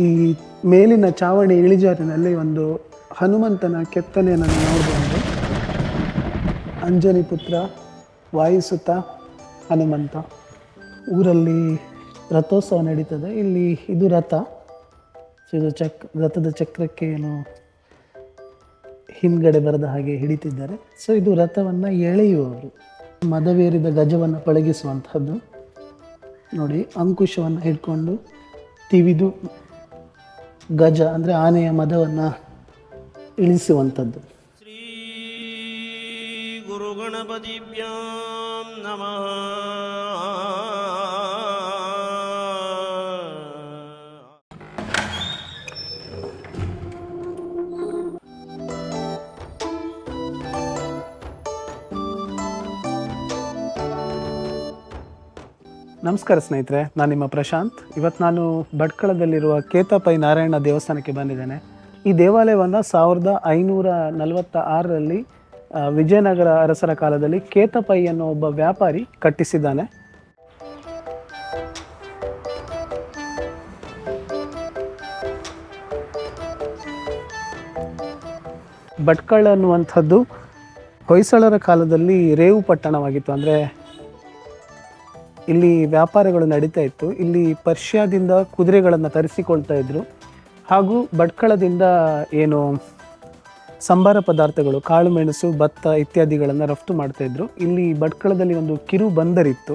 ಈ ಮೇಲಿನ ಚಾವಣಿ ಇಳಿಜಾರಿನಲ್ಲಿ ಒಂದು ಹನುಮಂತನ ಕೆತ್ತನೆಯನ್ನು ನೋಡಬಹುದು ಅಂಜನಿ ಪುತ್ರ ವಾಯಿಸುತ್ತ, ಹನುಮಂತ, ಊರಲ್ಲಿ ರಥೋತ್ಸವ ನಡೀತದೆ. ಇಲ್ಲಿ ಇದು ರಥ. ಸೊ ಇದು ಚಕ್, ರಥದ ಚಕ್ರಕ್ಕೆ ಏನು ಹಿಂದ್ಗಡೆ ಬರೆದ ಹಾಗೆ ಹಿಡಿತಿದ್ದಾರೆ. ಸೊ ಇದು ರಥವನ್ನು ಎಳೆಯುವವರು. ಮದವೇರಿದ ಗಜವನ್ನು ಪಳಗಿಸುವಂಥದ್ದು ನೋಡಿ, ಅಂಕುಶವನ್ನು ಹಿಡ್ಕೊಂಡು ತಿವಿದು ಗಜ ಅಂದರೆ ಆನೆಯ ಮದವನ್ನು ಇಳಿಸುವಂಥದ್ದು. ಶ್ರೀ ಗುರುಗಣಪತಿಭ್ಯಾಂ ನಮಃ. ನಮಸ್ಕಾರ ಸ್ನೇಹಿತರೆ, ನಾನು ನಿಮ್ಮ ಪ್ರಶಾಂತ್. ಇವತ್ತು ನಾನು ಭಟ್ಕಳದಲ್ಲಿರುವ ಕೇತಾಪೈ ನಾರಾಯಣ ದೇವಸ್ಥಾನಕ್ಕೆ ಬಂದಿದ್ದೇನೆ. ಈ ದೇವಾಲಯವನ್ನು ಸಾವಿರದ ಐನೂರ ನಲವತ್ತ ಆರರಲ್ಲಿ ವಿಜಯನಗರ ಅರಸರ ಕಾಲದಲ್ಲಿ ಕೇತಪೈ ಅನ್ನೋ ಒಬ್ಬ ವ್ಯಾಪಾರಿ ಕಟ್ಟಿಸಿದ್ದಾನೆ. ಭಟ್ಕಳ ಅನ್ನುವಂಥದ್ದು ಹೊಯ್ಸಳರ ಕಾಲದಲ್ಲಿ ರೇವು ಪಟ್ಟಣವಾಗಿತ್ತು. ಅಂದರೆ ಇಲ್ಲಿ ವ್ಯಾಪಾರಗಳು ನಡೀತಾ ಇತ್ತು. ಇಲ್ಲಿ ಪರ್ಷಿಯಾದಿಂದ ಕುದುರೆಗಳನ್ನು ತರಿಸಿಕೊಳ್ತಾ ಇದ್ದರು ಹಾಗೂ ಭಟ್ಕಳದಿಂದ ಏನು ಸಂಬಾರ ಪದಾರ್ಥಗಳು, ಕಾಳು ಮೆಣಸು, ಭತ್ತ ಇತ್ಯಾದಿಗಳನ್ನು ರಫ್ತು ಮಾಡ್ತಾಯಿದ್ರು ಇಲ್ಲಿ ಭಟ್ಕಳದಲ್ಲಿ ಒಂದು ಕಿರು ಬಂದರಿತ್ತು.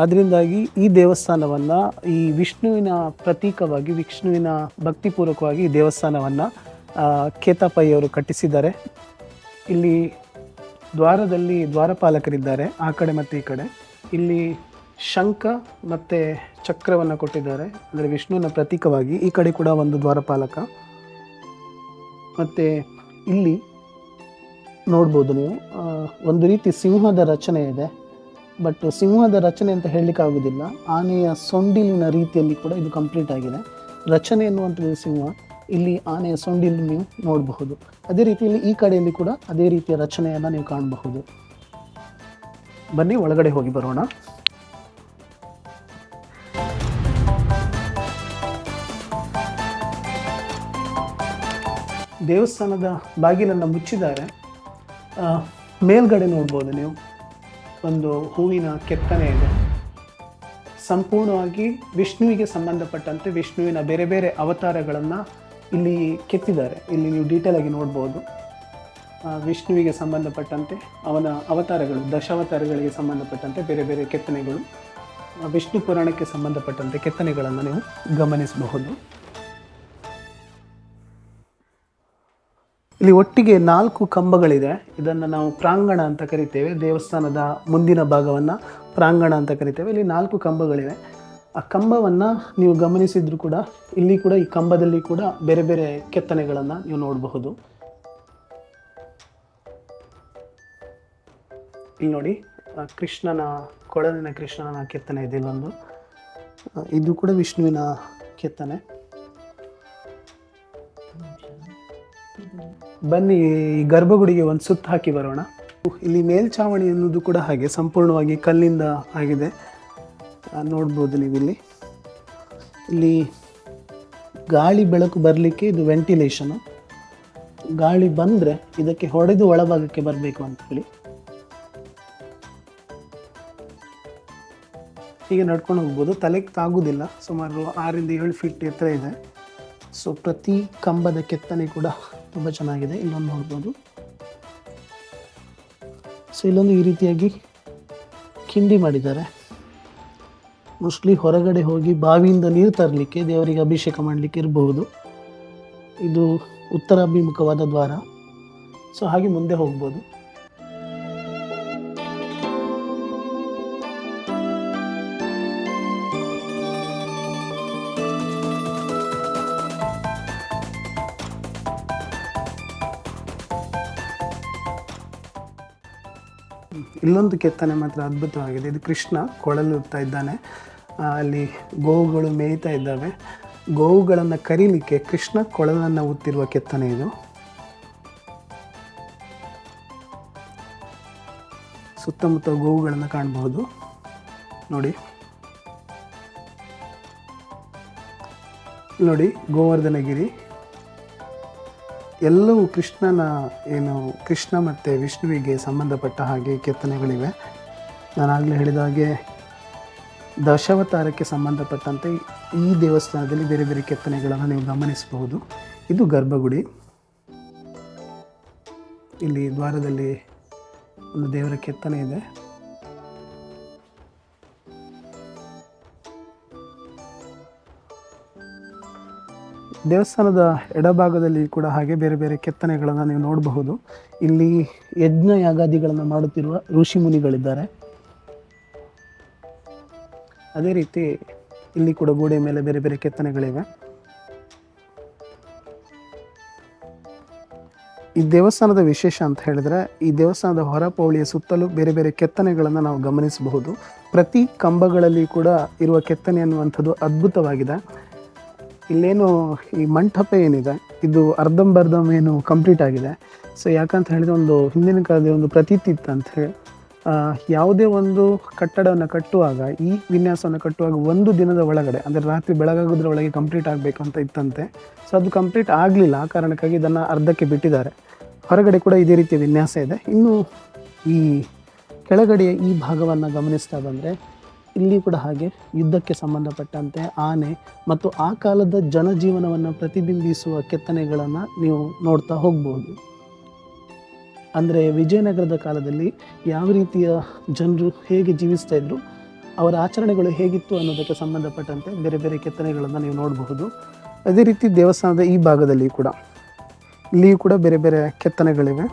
ಅದರಿಂದಾಗಿ ಈ ದೇವಸ್ಥಾನವನ್ನು, ಈ ವಿಷ್ಣುವಿನ ಪ್ರತೀಕವಾಗಿ, ವಿಷ್ಣುವಿನ ಭಕ್ತಿಪೂರ್ವಕವಾಗಿ ಈ ದೇವಸ್ಥಾನವನ್ನು ಕೇತಾಪಯ್ಯವರು ಕಟ್ಟಿಸಿದ್ದಾರೆ. ಇಲ್ಲಿ ದ್ವಾರದಲ್ಲಿ ದ್ವಾರಪಾಲಕರಿದ್ದಾರೆ, ಆ ಕಡೆ ಮತ್ತು ಈ ಕಡೆ. ಇಲ್ಲಿ ಶಂಖ ಮತ್ತು ಚಕ್ರವನ್ನು ಕೊಟ್ಟಿದ್ದಾರೆ. ಅಂದರೆ ವಿಷ್ಣುವಿನ ಪ್ರತೀಕವಾಗಿ ಈ ಕಡೆ ಕೂಡ ಒಂದು ದ್ವಾರಪಾಲಕ. ಮತ್ತು ಇಲ್ಲಿ ನೋಡ್ಬೋದು ನೀವು ಒಂದು ರೀತಿ ಸಿಂಹದ ರಚನೆ ಇದೆ. ಬಟ್ ಸಿಂಹದ ರಚನೆ ಅಂತ ಹೇಳಲಿಕ್ಕೆ ಆಗೋದಿಲ್ಲ. ಆನೆಯ ಸೊಂಡಿಲಿನ ರೀತಿಯಲ್ಲಿ ಕೂಡ ಇದು ಕಂಪ್ಲೀಟ್ ಆಗಿದೆ. ರಚನೆ ಎನ್ನುವಂಥದ್ದು ಸಿಂಹ. ಇಲ್ಲಿ ಆನೆಯ ಸೊಂಡಿಲು ನೀವು ನೋಡಬಹುದು. ಅದೇ ರೀತಿಯಲ್ಲಿ ಈ ಕಡೆಯಲ್ಲಿ ಕೂಡ ಅದೇ ರೀತಿಯ ರಚನೆಯನ್ನು ನೀವು ಕಾಣಬಹುದು. ಬನ್ನಿ, ಒಳಗಡೆ ಹೋಗಿ ಬರೋಣ. ದೇವಸ್ಥಾನದ ಬಾಗಿಲನ್ನು ಮುಚ್ಚಿದ್ದಾರೆ. ಮೇಲ್ಗಡೆ ನೋಡ್ಬೋದು ನೀವು. ಒಂದು ಹೂವಿನ ಕೆತ್ತನೆ ಇದೆ. ಸಂಪೂರ್ಣವಾಗಿ ವಿಷ್ಣುವಿಗೆ ಸಂಬಂಧಪಟ್ಟಂತೆ ವಿಷ್ಣುವಿನ ಬೇರೆ ಬೇರೆ ಅವತಾರಗಳನ್ನು ಇಲ್ಲಿ ಕೆತ್ತಿದ್ದಾರೆ. ಇಲ್ಲಿ ನೀವು ಡೀಟೇಲ್ ಆಗಿ ನೋಡ್ಬೋದು. ವಿಷ್ಣುವಿಗೆ ಸಂಬಂಧಪಟ್ಟಂತೆ ಅವನ ಅವತಾರಗಳು, ದಶಾವತಾರಗಳಿಗೆ ಸಂಬಂಧಪಟ್ಟಂತೆ ಬೇರೆ ಬೇರೆ ಕೆತ್ತನೆಗಳು. ವಿಷ್ಣು ಪುರಾಣಕ್ಕೆ ಸಂಬಂಧಪಟ್ಟಂತೆ ಕೆತ್ತನೆಗಳನ್ನು ನೀವು ಗಮನಿಸಬಹುದು. ಇಲ್ಲಿ ಒಟ್ಟಿಗೆ ನಾಲ್ಕು ಕಂಬಗಳಿದೆ. ಇದನ್ನು ನಾವು ಪ್ರಾಂಗಣ ಅಂತ ಕರಿತೇವೆ. ದೇವಸ್ಥಾನದ ಮುಂದಿನ ಭಾಗವನ್ನು ಪ್ರಾಂಗಣ ಅಂತ ಕರಿತೇವೆ. ಇಲ್ಲಿ ನಾಲ್ಕು ಕಂಬಗಳಿವೆ. ಆ ಕಂಬವನ್ನು ನೀವು ಗಮನಿಸಿದ್ರು ಕೂಡ ಇಲ್ಲಿ ಕೂಡ ಈ ಕಂಬದಲ್ಲಿ ಕೂಡ ಬೇರೆ ಬೇರೆ ಕೆತ್ತನೆಗಳನ್ನು ನೀವು ನೋಡಬಹುದು. ಇಲ್ಲಿ ನೋಡಿ ಕೃಷ್ಣನ, ಕೊಳಲಿನ ಕೃಷ್ಣನ ಕೆತ್ತನೆ ಇದೆ ಇಲ್ಲೊಂದು ಇದು ಕೂಡ ವಿಷ್ಣುವಿನ ಕೆತ್ತನೆ. ಬನ್ನಿ, ಈ ಗರ್ಭಗುಡಿಗೆ ಒಂದು ಸುತ್ತ ಹಾಕಿ ಬರೋಣ. ಇಲ್ಲಿ ಮೇಲ್ಛಾವಣಿ ಅನ್ನೋದು ಕೂಡ ಹಾಗೆ ಸಂಪೂರ್ಣವಾಗಿ ಕಲ್ಲಿಂದ ಆಗಿದೆ. ನೋಡ್ಬೋದು ನೀವು ಇಲ್ಲಿ ಇಲ್ಲಿ ಗಾಳಿ ಬೆಳಕು ಬರಲಿಕ್ಕೆ ಇದು ವೆಂಟಿಲೇಷನು ಗಾಳಿ ಬಂದರೆ ಇದಕ್ಕೆ ಹೊಡೆದು ಒಳಭಾಗಕ್ಕೆ ಬರಬೇಕು ಅಂತ ಹೇಳಿ. ಹೀಗೆ ನಡ್ಕೊಂಡು ಹೋಗ್ಬೋದು. ತಲೆಗೆ ತಾಗೋದಿಲ್ಲ. ಸುಮಾರು ಆರಿಂದ ಏಳು ಫೀಟ್ ಎತ್ತರ ಇದೆ. ಸೊ ಪ್ರತಿ ಕಂಬದ ಕೆತ್ತನೆ ಕೂಡ ತುಂಬ ಚೆನ್ನಾಗಿದೆ ಇಲ್ಲೊಂದು ನೋಡ್ಬೋದು. ಸೊ ಇಲ್ಲೊಂದು ಈ ರೀತಿಯಾಗಿ ಕಿಂಡಿ ಮಾಡಿದ್ದಾರೆ. ಮೋಸ್ಟ್ಲಿ ಹೊರಗಡೆ ಹೋಗಿ ಬಾವಿಯಿಂದ ನೀರು ತರಲಿಕ್ಕೆ, ದೇವರಿಗೆ ಅಭಿಷೇಕ ಮಾಡಲಿಕ್ಕೆ ಇರಬಹುದು. ಇದು ಉತ್ತರಾಭಿಮುಖವಾದ ದ್ವಾರ. ಸೊ ಹಾಗೆ ಮುಂದೆ ಹೋಗ್ಬೋದು. ಇಲ್ಲೊಂದು ಕೆತ್ತನೆ ಮಾತ್ರ ಅದ್ಭುತವಾಗಿದೆ. ಇದು ಕೃಷ್ಣ ಕೊಳಲು ಉತ್ತಾ ಇದ್ದಾನೆ. ಅಲ್ಲಿ ಗೋವುಗಳು ಮೇಯ್ತಾ ಇದ್ದಾವೆ. ಗೋವುಗಳನ್ನು ಕರೀಲಿಕ್ಕೆ ಕೃಷ್ಣ ಕೊಳಲನ್ನು ಉತ್ತಿರುವ ಕೆತ್ತನೆ ಇದು. ಸುತ್ತಮುತ್ತ ಗೋವುಗಳನ್ನು ಕಾಣಬಹುದು. ನೋಡಿ. ನೋಡಿ ಗೋವರ್ಧನಗಿರಿ. ಎಲ್ಲವೂ ಕೃಷ್ಣನ ಏನು ಕೃಷ್ಣ ಮತ್ತು ವಿಷ್ಣುವಿಗೆ ಸಂಬಂಧಪಟ್ಟ ಹಾಗೆ ಕೆತ್ತನೆಗಳಿವೆ. ನಾನಾಗಲೇ ಹೇಳಿದ ಹಾಗೆ ದಶಾವತಾರಕ್ಕೆ ಸಂಬಂಧಪಟ್ಟಂತೆ ಈ ದೇವಸ್ಥಾನದಲ್ಲಿ ಬೇರೆ ಬೇರೆ ಕೆತ್ತನೆಗಳನ್ನು ನೀವು ಗಮನಿಸಬಹುದು. ಇದು ಗರ್ಭಗುಡಿ. ಇಲ್ಲಿ ದ್ವಾರದಲ್ಲಿ ಒಂದು ದೇವರ ಕೆತ್ತನೆ ಇದೆ. ದೇವಸ್ಥಾನದ ಎಡಭಾಗದಲ್ಲಿ ಕೂಡ ಹಾಗೆ ಬೇರೆ ಬೇರೆ ಕೆತ್ತನೆಗಳನ್ನು ನೀವು ನೋಡಬಹುದು. ಇಲ್ಲಿ ಯಜ್ಞ ಯಾಗಾದಿಗಳನ್ನು ಮಾಡುತ್ತಿರುವ ಋಷಿ ಮುನಿಗಳಿದ್ದಾರೆ. ಅದೇ ರೀತಿ ಇಲ್ಲಿ ಕೂಡ ಗೋಡೆ ಮೇಲೆ ಬೇರೆ ಬೇರೆ ಕೆತ್ತನೆಗಳಿವೆ. ಈ ದೇವಸ್ಥಾನದ ವಿಶೇಷ ಅಂತ ಹೇಳಿದ್ರೆ ಈ ದೇವಸ್ಥಾನದ ಹೊರಪೌಳಿಯ ಸುತ್ತಲೂ ಬೇರೆ ಬೇರೆ ಕೆತ್ತನೆಗಳನ್ನು ನಾವು ಗಮನಿಸಬಹುದು. ಪ್ರತಿ ಕಂಬಗಳಲ್ಲಿ ಕೂಡ ಇರುವ ಕೆತ್ತನೆ ಅನ್ನುವಂಥದ್ದು ಅದ್ಭುತವಾಗಿದೆ. ಇಲ್ಲೇನು ಈ ಮಂಟಪ ಏನಿದೆ, ಇದು ಅರ್ಧಂಬರ್ಧಂ ಏನು ಕಂಪ್ಲೀಟ್ ಆಗಿದೆ. ಸೊ ಯಾಕಂತ ಹೇಳಿದ್ರೆ ಒಂದು ಹಿಂದಿನ ಕಾಲದ ಒಂದು ಪ್ರತೀತಿ ಇತ್ತು ಅಂತ ಹೇಳಿ ಯಾವುದೇ ಒಂದು ಕಟ್ಟಡವನ್ನು ಕಟ್ಟುವಾಗ, ಈ ವಿನ್ಯಾಸವನ್ನು ಕಟ್ಟುವಾಗ ಒಂದು ದಿನದ ಒಳಗಡೆ, ಅಂದರೆ ರಾತ್ರಿ ಬೆಳಗಾಗೋದ್ರ ಒಳಗೆ ಕಂಪ್ಲೀಟ್ ಆಗಬೇಕು ಅಂತ ಇತ್ತಂತೆ. ಸೊ ಅದು ಕಂಪ್ಲೀಟ್ ಆಗಲಿಲ್ಲ, ಆ ಕಾರಣಕ್ಕಾಗಿ ಇದನ್ನು ಅರ್ಧಕ್ಕೆ ಬಿಟ್ಟಿದ್ದಾರೆ. ಹೊರಗಡೆ ಕೂಡ ಇದೇ ರೀತಿಯ ವಿನ್ಯಾಸ ಇದೆ. ಇನ್ನು ಈ ಕೆಳಗಡೆಯ ಈ ಭಾಗವನ್ನು ಗಮನಿಸ್ತಾ ಬಂದರೆ ಇಲ್ಲಿ ಕೂಡ ಹಾಗೆ ಯುದ್ಧಕ್ಕೆ ಸಂಬಂಧಪಟ್ಟಂತೆ ಆನೆ ಮತ್ತು ಆ ಕಾಲದ ಜನಜೀವನವನ್ನು ಪ್ರತಿಬಿಂಬಿಸುವ ಕೆತ್ತನೆಗಳನ್ನು ನೀವು ನೋಡ್ತಾ ಹೋಗ್ಬೋದು. ಅಂದರೆ ವಿಜಯನಗರದ ಕಾಲದಲ್ಲಿ ಯಾವ ರೀತಿಯ ಜನರು ಹೇಗೆ ಜೀವಿಸ್ತಾ ಇದ್ರು, ಅವರ ಆಚರಣೆಗಳು ಹೇಗಿತ್ತು ಅನ್ನೋದಕ್ಕೆ ಸಂಬಂಧಪಟ್ಟಂತೆ ಬೇರೆ ಬೇರೆ ಕೆತ್ತನೆಗಳನ್ನು ನೀವು ನೋಡಬಹುದು. ಅದೇ ರೀತಿ ದೇವಸ್ಥಾನದ ಈ ಭಾಗದಲ್ಲಿ ಕೂಡ, ಇಲ್ಲಿಯೂ ಕೂಡ ಬೇರೆ ಬೇರೆ ಕೆತ್ತನೆಗಳಿವೆ.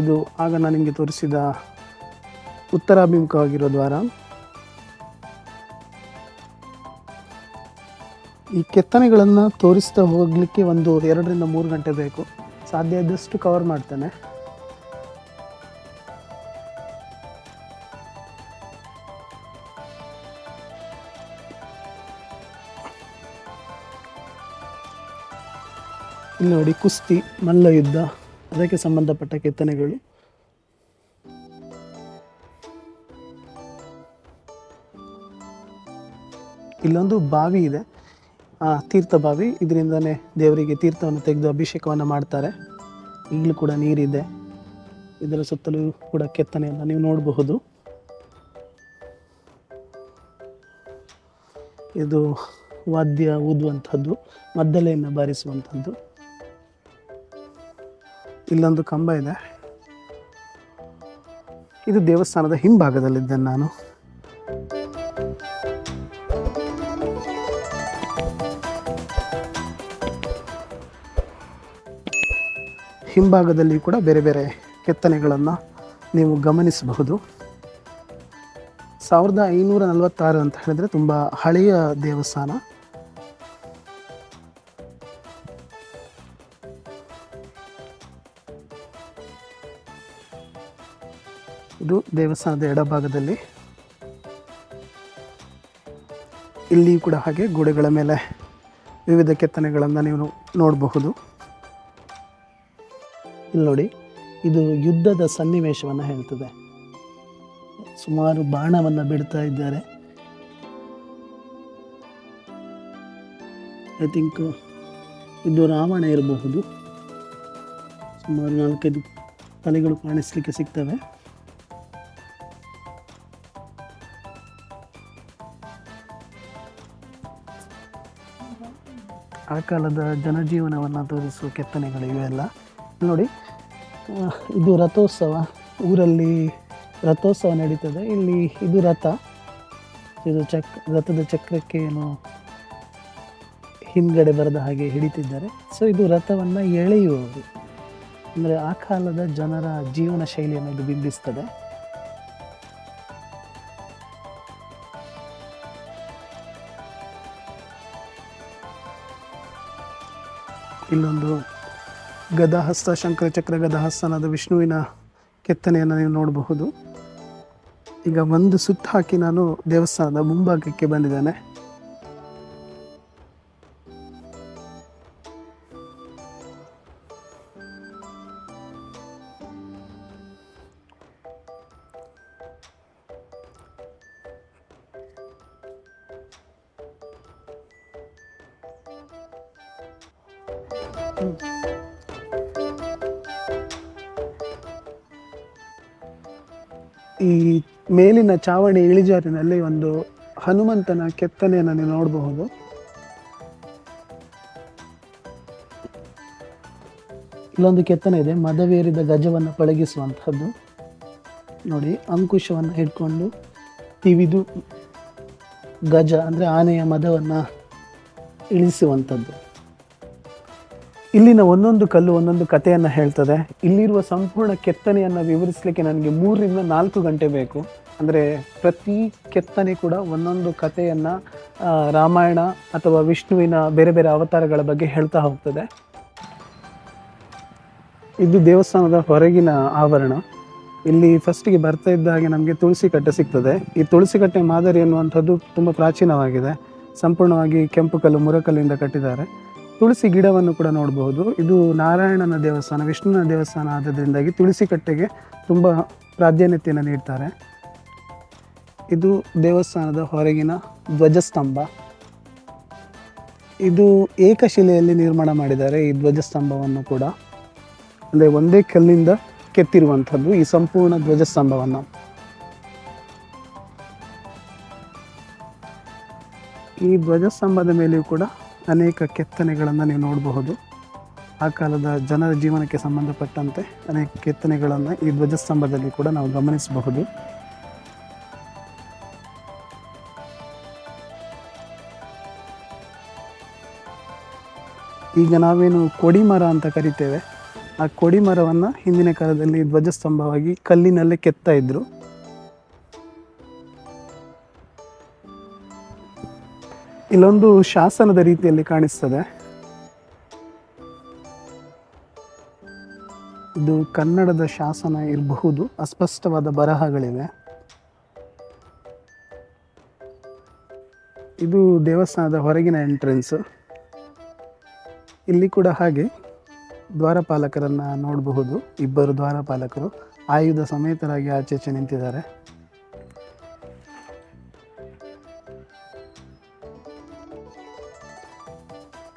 ಇದು ಆಗ ನಾನು ನಿಮಗೆ ತೋರಿಸಿದ ಉತ್ತರಾಭಿಮುಖವಾಗಿರೋ ದ್ವಾರ. ಈ ಕೆತ್ತನೆಗಳನ್ನು ತೋರಿಸ್ತಾ ಹೋಗಲಿಕ್ಕೆ ಒಂದು ಎರಡರಿಂದ ಮೂರು ಗಂಟೆ ಬೇಕು. ಸಾಧ್ಯ ಆದಷ್ಟು ಕವರ್ ಮಾಡ್ತೇನೆ. ಇಲ್ಲಿ ನೋಡಿ ಕುಸ್ತಿ, ಮಲ್ಲ ಯುದ್ಧ. ಅದಕ್ಕೆ ಸಂಬಂಧಪಟ್ಟ ಕೆತ್ತನೆಗಳು. ಇಲ್ಲೊಂದು ಬಾವಿ ಇದೆ. ಆ, ತೀರ್ಥ ಬಾವಿ. ಇದರಿಂದನೇ ದೇವರಿಗೆ ತೀರ್ಥವನ್ನು ತೆಗೆದು ಅಭಿಷೇಕವನ್ನು ಮಾಡ್ತಾರೆ. ಈಗಲೂ ಕೂಡ ನೀರಿದೆ. ಇದರ ಸುತ್ತಲೂ ಕೂಡ ಕೆತ್ತನೆಯನ್ನು ನೀವು ನೋಡಬಹುದು. ಇದು ವಾದ್ಯ ಊದುವಂಥದ್ದು ಮದ್ದಲೆಯನ್ನು ಬಾರಿಸುವಂಥದ್ದು. ಇಲ್ಲೊಂದು ಕಂಬ ಇದೆ. ಇದು ದೇವಸ್ಥಾನದ ಹಿಂಭಾಗದಲ್ಲಿದ್ದೇನೆ ನಾನು. ಹಿಂಭಾಗದಲ್ಲಿ ಕೂಡ ಬೇರೆ ಬೇರೆ ಕೆತ್ತನೆಗಳನ್ನು ನೀವು ಗಮನಿಸಬಹುದು. ಸಾವಿರದ ಐನೂರ ನಲವತ್ತಾರು ಅಂತ ಹೇಳಿದರೆ ತುಂಬ ಹಳೆಯ ದೇವಸ್ಥಾನ. ಇದು ದೇವಸ್ಥಾನದ ಎಡಭಾಗದಲ್ಲಿ. ಇಲ್ಲಿ ಕೂಡ ಹಾಗೆ ಗೋಡೆಗಳ ಮೇಲೆ ವಿವಿಧ ಕೆತ್ತನೆಗಳನ್ನು ನೀವು ನೋಡಬಹುದು. ಇಲ್ಲಿ ನೋಡಿ, ಇದು ಯುದ್ಧದ ಸನ್ನಿವೇಶವನ್ನು ಹೇಳ್ತದೆ. ಸುಮಾರು ಬಾಣವನ್ನು ಬಿಡ್ತಾ ಇದ್ದಾರೆ. ಐ ಥಿಂಕ್ ಇದು ರಾವಣ ಇರಬಹುದು. ಸುಮಾರು ನಾಲ್ಕೈದು ತಲೆಗಳು ಕಾಣಿಸ್ಲಿಕ್ಕೆ ಸಿಗ್ತವೆ. ಆ ಕಾಲದ ಜನಜೀವನವನ್ನು ತೋರಿಸುವ ಕೆತ್ತನೆಗಳು ಇವೆಲ್ಲ. ನೋಡಿ ಇದು ರಥೋತ್ಸವ. ಊರಲ್ಲಿ ರಥೋತ್ಸವ ನಡೀತದೆ. ಇಲ್ಲಿ ಇದು ರಥ. ಇದು ಚಕ್, ರಥದ ಚಕ್ರಕ್ಕೆ ಏನು ಹಿಂದ್ಗಡೆ ಬರದ ಹಾಗೆ ಹಿಡಿತಿದ್ದಾರೆ. ಸೊ ಇದು ರಥವನ್ನು ಎಳೆಯುವುದು ಅಂದರೆ ಆ ಕಾಲದ ಜನರ ಜೀವನ ಶೈಲಿಯನ್ನು ಇದು ಬಿಂಬಿಸ್ತದೆ. ಇಲ್ಲೊಂದು ಗದಾಹಸ್ತ, ಶಂಕರಚಕ್ರ ಗದಾಹಸ್ತನಾದ ವಿಷ್ಣುವಿನ ಕೆತ್ತನೆಯನ್ನು ನೀವು ನೋಡಬಹುದು. ಈಗ ಒಂದು ಸುತ್ತು ಹಾಕಿ ನಾನು ದೇವಸ್ಥಾನದ ಮುಂಭಾಗಕ್ಕೆ ಬಂದಿದ್ದೇನೆ. ಈ ಮೇಲಿನ ಚಾವಣಿ ಇಳಿಜಾರಿನಲ್ಲಿ ಒಂದು ಹನುಮಂತನ ಕೆತ್ತನೆಯನ್ನು ನೀವು ನೋಡಬಹುದು. ಇಲ್ಲೊಂದು ಕೆತ್ತನೆ ಇದೆ, ಮದವೇರಿದ ಗಜವನ್ನು ಪಳಗಿಸುವಂತಹದ್ದು. ನೋಡಿ, ಅಂಕುಶವನ್ನು ಹಿಡ್ಕೊಂಡು ತಿವಿದು ಗಜ ಅಂದರೆ ಆನೆಯ ಮದವನ್ನು ಇಳಿಸುವಂಥದ್ದು ಇಲ್ಲಿನ ಒಂದೊಂದು ಕಲ್ಲು, ಒಂದೊಂದು ಕಥೆಯನ್ನು ಹೇಳ್ತದೆ. ಇಲ್ಲಿರುವ ಸಂಪೂರ್ಣ ಕೆತ್ತನೆಯನ್ನು ವಿವರಿಸಲಿಕ್ಕೆ ನನಗೆ ಮೂರರಿಂದ ನಾಲ್ಕು ಗಂಟೆ ಬೇಕು. ಅಂದರೆ ಪ್ರತಿ ಕೆತ್ತನೆ ಕೂಡ ಒಂದೊಂದು ಕಥೆಯನ್ನು ರಾಮಾಯಣ ಅಥವಾ ವಿಷ್ಣುವಿನ ಬೇರೆ ಬೇರೆ ಅವತಾರಗಳ ಬಗ್ಗೆ ಹೇಳ್ತಾ ಹೋಗ್ತದೆ. ಇದು ದೇವಸ್ಥಾನದ ಹೊರಗಿನ ಆವರಣ. ಇಲ್ಲಿ ಫಸ್ಟಿಗೆ ಬರ್ತಾ ಇದ್ದ ಹಾಗೆ ನಮಗೆ ತುಳಸಿ ಕಟ್ಟೆ ಸಿಗ್ತದೆ. ಈ ತುಳಸಿ ಕಟ್ಟೆ ಮಾದರಿ ಅನ್ನುವಂಥದ್ದು ತುಂಬ ಪ್ರಾಚೀನವಾಗಿದೆ. ಸಂಪೂರ್ಣವಾಗಿ ಕೆಂಪು ಕಲ್ಲು, ಮುರಕಲ್ಲಿಂದ ಕಟ್ಟಿದ್ದಾರೆ. ತುಳಸಿ ಗಿಡವನ್ನು ಕೂಡ ನೋಡಬಹುದು. ಇದು ನಾರಾಯಣನ ದೇವಸ್ಥಾನ ವಿಷ್ಣುವಿನ ದೇವಸ್ಥಾನ ಆದ್ದರಿಂದಾಗಿ ತುಳಸಿ ಕಟ್ಟೆಗೆ ತುಂಬ ಪ್ರಾಧಾನ್ಯತೆಯನ್ನು ನೀಡ್ತಾರೆ. ಇದು ದೇವಸ್ಥಾನದ ಹೊರಗಿನ ಧ್ವಜಸ್ತಂಭ. ಇದು ಏಕಶಿಲೆಯಲ್ಲಿ ನಿರ್ಮಾಣ ಮಾಡಿದ್ದಾರೆ ಈ ಧ್ವಜಸ್ತಂಭವನ್ನು ಕೂಡ. ಅಂದರೆ ಒಂದೇ ಕಲ್ಲಿಂದ ಕೆತ್ತಿರುವಂಥದ್ದು ಈ ಸಂಪೂರ್ಣ ಧ್ವಜಸ್ತಂಭವನ್ನು. ಈ ಧ್ವಜಸ್ತಂಭದ ಮೇಲೆಯೂ ಕೂಡ ಅನೇಕ ಕೆತ್ತನೆಗಳನ್ನು ನೀವು ನೋಡಬಹುದು. ಆ ಕಾಲದ ಜನರ ಜೀವನಕ್ಕೆ ಸಂಬಂಧಪಟ್ಟಂತೆ ಅನೇಕ ಕೆತ್ತನೆಗಳನ್ನು ಈ ಧ್ವಜಸ್ತಂಭದಲ್ಲಿ ಕೂಡ ನಾವು ಗಮನಿಸಬಹುದು. ಈಗ ನಾವೇನು ಕೊಡಿಮರ ಅಂತ ಕರಿತೇವೆ. ಆ ಕೊಡಿಮರವನ್ನು ಹಿಂದಿನ ಕಾಲದಲ್ಲಿ ಧ್ವಜಸ್ತಂಭವಾಗಿ ಕಲ್ಲಿನಲ್ಲೇ ಕೆತ್ತಾ ಇದ್ರು. ಇಲ್ಲೊಂದು ಶಾಸನದ ರೀತಿಯಲ್ಲಿ ಕಾಣಿಸ್ತದೆ. ಇದು ಕನ್ನಡದ ಶಾಸನ ಇರಬಹುದು. ಅಸ್ಪಷ್ಟವಾದ ಬರಹಗಳಿವೆ. ಇದು ದೇವಸ್ಥಾನದ ಹೊರಗಿನ ಎಂಟ್ರೆನ್ಸ್. ಇಲ್ಲಿ ಕೂಡ ಹಾಗೆ ದ್ವಾರಪಾಲಕರನ್ನ ನೋಡಬಹುದು. ಇಬ್ಬರು ದ್ವಾರಪಾಲಕರು. ಆಯುಧ ಸಮೇತರಾಗಿ ಆಚೆಚೆ ನಿಂತಿದ್ದಾರೆ.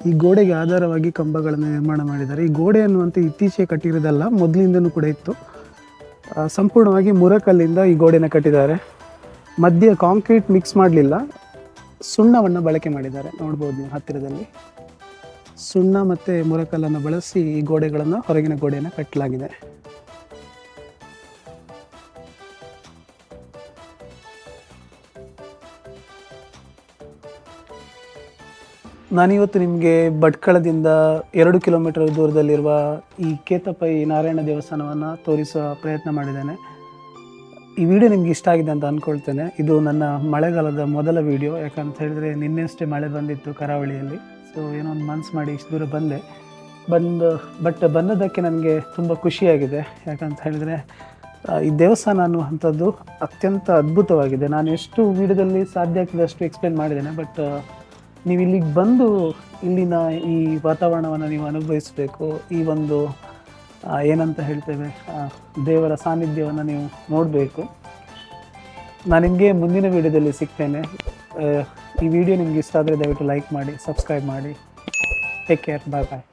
ಈ ಗೋಡೆಗೆ ಆಧಾರವಾಗಿ ಕಂಬಗಳನ್ನು ನಿರ್ಮಾಣ ಮಾಡಿದ್ದಾರೆ. ಈ ಗೋಡೆ ಅನ್ನುವಂತೆ ಇತ್ತೀಚೆಗೆ ಕಟ್ಟಿರೋದಲ್ಲ, ಮೊದಲಿಂದನೂ ಕೂಡ ಇತ್ತು. ಸಂಪೂರ್ಣವಾಗಿ ಮುರಕಲ್ಲಿಂದ ಈ ಗೋಡೆನ ಕಟ್ಟಿದ್ದಾರೆ. ಮಧ್ಯೆ ಕಾಂಕ್ರೀಟ್ ಮಿಕ್ಸ್ ಮಾಡಲಿಲ್ಲ. ಸುಣ್ಣವನ್ನು ಬಳಕೆ ಮಾಡಿದ್ದಾರೆ. ನೋಡ್ಬೋದು ನೀವು ಹತ್ತಿರದಲ್ಲಿ. ಸುಣ್ಣ ಮತ್ತು ಮುರಕಲ್ಲನ್ನು ಬಳಸಿ ಈ ಗೋಡೆಗಳನ್ನು ಹೊರಗಿನ ಗೋಡೆಯನ್ನು ಕಟ್ಟಲಾಗಿದೆ. ನಾನಿವತ್ತು ನಿಮಗೆ ಭಟ್ಕಳದಿಂದ ಎರಡು ಕಿಲೋಮೀಟರ್ ದೂರದಲ್ಲಿರುವ ಈ ಕೇತಪೈ ನಾರಾಯಣ ದೇವಸ್ಥಾನವನ್ನು ತೋರಿಸುವ ಪ್ರಯತ್ನ ಮಾಡಿದ್ದೇನೆ. ಈ ವಿಡಿಯೋ ನಿಮ್ಗೆ ಇಷ್ಟ ಆಗಿದೆ ಅಂತ ಅಂದ್ಕೊಳ್ತೇನೆ ಇದು ನನ್ನ ಮಳೆಗಾಲದ ಮೊದಲ ವಿಡಿಯೋ. ಯಾಕಂತ ಹೇಳಿದ್ರೆ ನಿನ್ನೆಷ್ಟೇ ಮಳೆ ಬಂದಿತ್ತು ಕರಾವಳಿಯಲ್ಲಿ. ಸೊ ಏನೋ ಒಂದು ಮನ್ಸು ಮಾಡಿ ಇಷ್ಟು ದೂರ ಬಂದೆ. ಬಂದು ಬಟ್ ಬಂದದ್ದಕ್ಕೆ ನನಗೆ ತುಂಬ ಖುಷಿಯಾಗಿದೆ. ಯಾಕಂತ ಹೇಳಿದರೆ ಈ ದೇವಸ್ಥಾನ ಅನ್ನುವಂಥದ್ದು ಅತ್ಯಂತ ಅದ್ಭುತವಾಗಿದೆ. ನಾನು ಎಷ್ಟು ವಿಡಿಯೋದಲ್ಲಿ ಸಾಧ್ಯ ಆಗ್ತದಷ್ಟು ಎಕ್ಸ್ಪ್ಲೇನ್ ಮಾಡಿದ್ದೇನೆ ಬಟ್ ನೀವು ಇಲ್ಲಿಗೆ ಬಂದು ಇಲ್ಲಿನ ಈ ವಾತಾವರಣವನ್ನು ನೀವು ಅನುಭವಿಸಬೇಕು, ಈ ಒಂದು ಏನಂತ ಹೇಳ್ತೇವೆ ದೇವರ ಸಾನ್ನಿಧ್ಯವನ್ನು ನೀವು ನೋಡಬೇಕು. ನಾನು ನಿಮಗೆ ಮುಂದಿನ ವಿಡಿಯೋದಲ್ಲಿ ಸಿಗ್ತೇನೆ. ಈ ವಿಡಿಯೋ ನಿಮ್ಗೆ ಇಷ್ಟ ಆದರೆ ದಯವಿಟ್ಟು ಲೈಕ್ ಮಾಡಿ, ಸಬ್ಸ್ಕ್ರೈಬ್ ಮಾಡಿ. ಟೇಕ್ ಕೇರ್ ಬಾಯ್ ಬಾಯ್